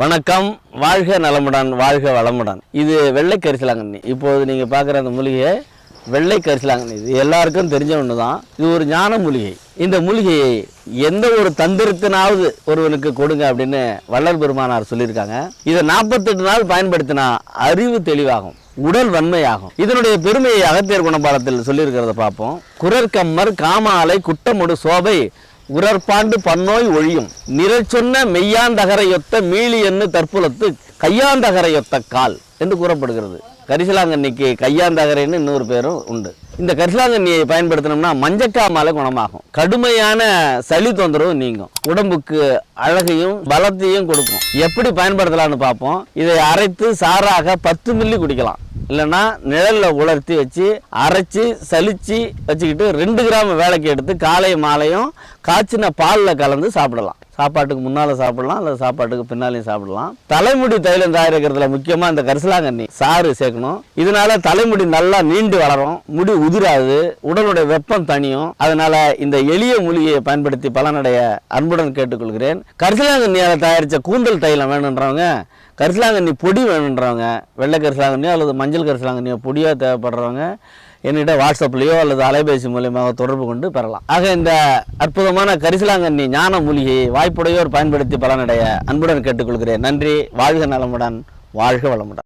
வணக்கம். வாழ்க நலமுடன் வாழ்க வளமுடன். இது வெள்ளை கரிசலாங்கண்ணி இப்போது நீங்கள் பார்க்குற அந்த மூலிகை வெள்ளை கரிசலாங்கண்ணி இது எல்லாருக்கும் தெரிஞ்ச ஒன்று தான் இது ஒரு ஞான மூலிகை. இந்த மூலிகையை எந்த ஒரு தந்திரத்தினாவது ஒருவனுக்கு கொடுங்க அப்படின்னு வள்ளல் பெருமானார் சொல்லியிருக்காங்க. இதை நாற்பத்தெட்டு நாள் பயன்படுத்தினா அறிவு தெளிவாகும் உடல் வன்மையாகும். இதனுடைய பெருமையை அகத்தியர் குணபாலத்தில் சொல்லியிருக்கிறத பார்ப்போம். குரற்கம்மர் காமாலை குட்டமுடு சோபை உரற்பாண்டு பன்னோய் ஒழியும். நிறச்சொன்ன மெய்யாந்தகரையொத்த மீளி என்று தற்புலத்து கையாந்தகரையொத்த கால் என்று கூறப்படுகிறது. கரிசலாங்கண்ணிக்கு கையாந்தகரைன்னு இன்னொரு பேரும் உண்டு. இந்த கரிசலாங்கண்ணியை பயன்படுத்தினோம்னா மஞ்சக்காமாலை குணமாகும். கடுமையான சளி தொந்தரவு நீங்கும். உடம்புக்கு அழகையும் பலத்தையும் கொடுக்கும். எப்படி பயன்படுத்தலாம்னு பார்ப்போம். இதை அரைத்து சாராக பத்து மில்லி குடிக்கலாம். இல்லைன்னா நிழலில் உலர்த்தி வச்சு அரைச்சி சலிச்சு வச்சுக்கிட்டு ரெண்டு கிராம் வேலைக்கு எடுத்து காலையும் மாலையும் காய்ச்சின பாலில் கலந்து சாப்பிடலாம். சாப்பாட்டுக்கு முன்னால் சாப்பிடலாம் அல்லது சாப்பாட்டுக்கு பின்னாலையும் சாப்பிடலாம். தலைமுடி தைலம் தயாரிக்கிறதுல முக்கியமாக இந்த கரிசலாங்கண்ணி சாறு சேர்க்கணும். இதனால தலைமுடி நல்லா நீண்டு வளரும் முடி உதிராது உடலுடைய வெப்பம் தனியும் அதனால இந்த எளிய மூலிகையை பயன்படுத்தி பலனடைய அன்புடன் கேட்டுக்கொள்கிறேன். கரிசலாங்கண்ணியால் தயாரித்த கூந்தல் தைலம் வேணுன்றவங்க கரிசலாங்கண்ணி பொடி வேணுன்றவங்க வெள்ளை கரிசலாங்கண்ணியோ அல்லது மஞ்சள் கரிசலாங்கண்ணியோ பொடியாக தேவைப்படுறவங்க என்னிட்ட வாட்ஸ்அப்லேயோ அல்லது அலைபேசி மூலியமாக தொடர்பு கொண்டு பெறலாம். ஆக இந்த அற்புதமான கரிசலாங்கண்ணி ஞான மூலிகையை வாய்ப்புடையோர் பயன்படுத்தி பலனடைய அன்புடன் கேட்டுக்கொள்கிறேன். நன்றி. வாழ்க நலமுடன். வாழ்க வளமுடன்.